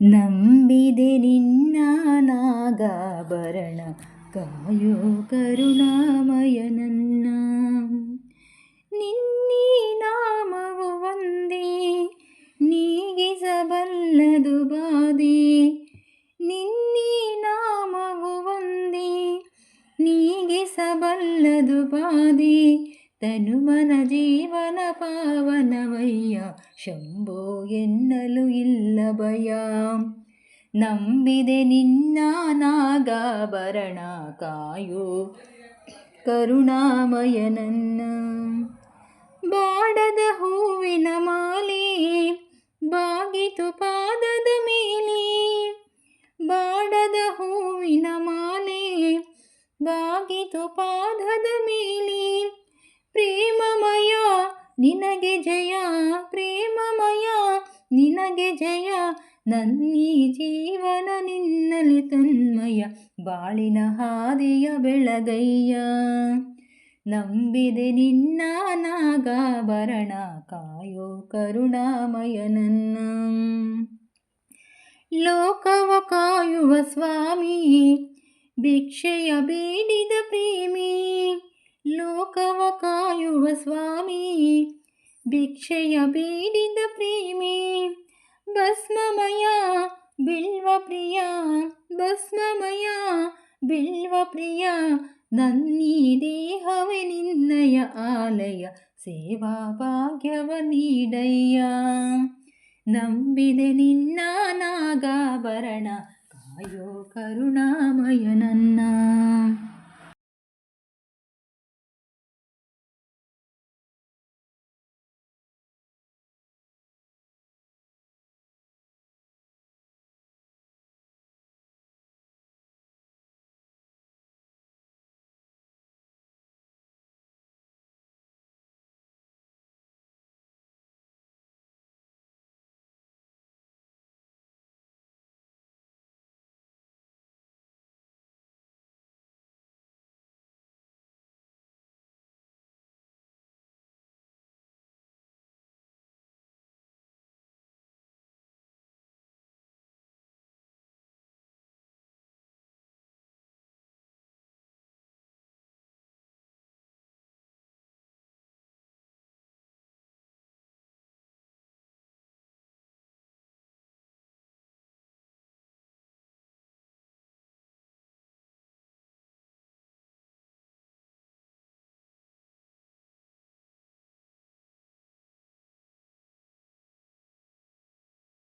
ನಂಬಿದೆ ನಿನ್ನ ನಾಗಾಭರಣ ಕಾಯೋ ಕರುಣಾಮಯ ನನ್ನ ನಿನ್ನೀ ನಾಮವು ಒಂದೇ ನೀಗಿಸಬಲ್ಲದು ಬಾಧೆ ನಿನ್ನೀ ನಾಮವು ಒಂದೇ ನೀಗಿಸಬಲ್ಲದು ಬಾಧೆ ತನುಮನ ಜೀವನ ಪಾವನವಯ್ಯ. ಶಂಭೋ ಎನ್ನಲು ಇಲ್ಲ ಭಯ. ನಂಬಿದೆ ನಿನ್ನ ನಾಗಾಭರಣ ಕಾಯೋ. ಕರುಣಾಮಯ ನನ್ನ ಬಾಡದ ಹೂವಿನ ಮಾಲೆ. ಬಾಗಿತು ಪಾದದ ಮೇಲೆ. ಬಾಡದ ಹೂವಿನ ಮಾಲೆ. ಬಾಗಿತು ಪಾದದ ಮೇಲೆ. ಪ್ರೇಮಮಯ, ನಿನಗೆ ಜಯ. ಪ್ರೇಮಮಯ, ನಿನಗೆ ಜಯ. ನನ್ನೀ ಜೀವನ ನಿನ್ನಲಿ ತನ್ಮಯ. ಬಾಳಿನ ಹಾದಿಯ ಬೆಳಗಯ್ಯ. ನಂಬಿದೆ ನಿನ್ನ ನಾಗಾಭರಣ ಕಾಯೋ ಕರುಣಾಮಯ ನನ್ನ ಲೋಕವ ಕಾಯುವ ಸ್ವಾಮಿ, ಭಿಕ್ಷೆಯ ಬೇಡಿದ ಪ್ರೇಮಿ. ಲೋಕವ ಕಾಯುವ ಸ್ವಾಮಿ, ಭಿಕ್ಷೆಯ ಬೀಡಿದ ಪ್ರೇಮಿ. ಭಸ್ಮಮಯ ಬಿಲ್ವ ಪ್ರಿಯ, ಭಸ್ಮಮಯ ಬಿಲ್ವ ಪ್ರಿಯ. ನನ್ನೀ ದೇಹವೇ ನಿನ್ನಯ ಆಲಯ, ಸೇವಾ ಭಾಗ್ಯವ ನೀಡಯ್ಯ. ನಂಬಿದೆ ನಿನ್ನ ನಾಗಾಭರಣ, ಕಾಯೋ ಕರುಣಾಮಯ ನನ್ನ.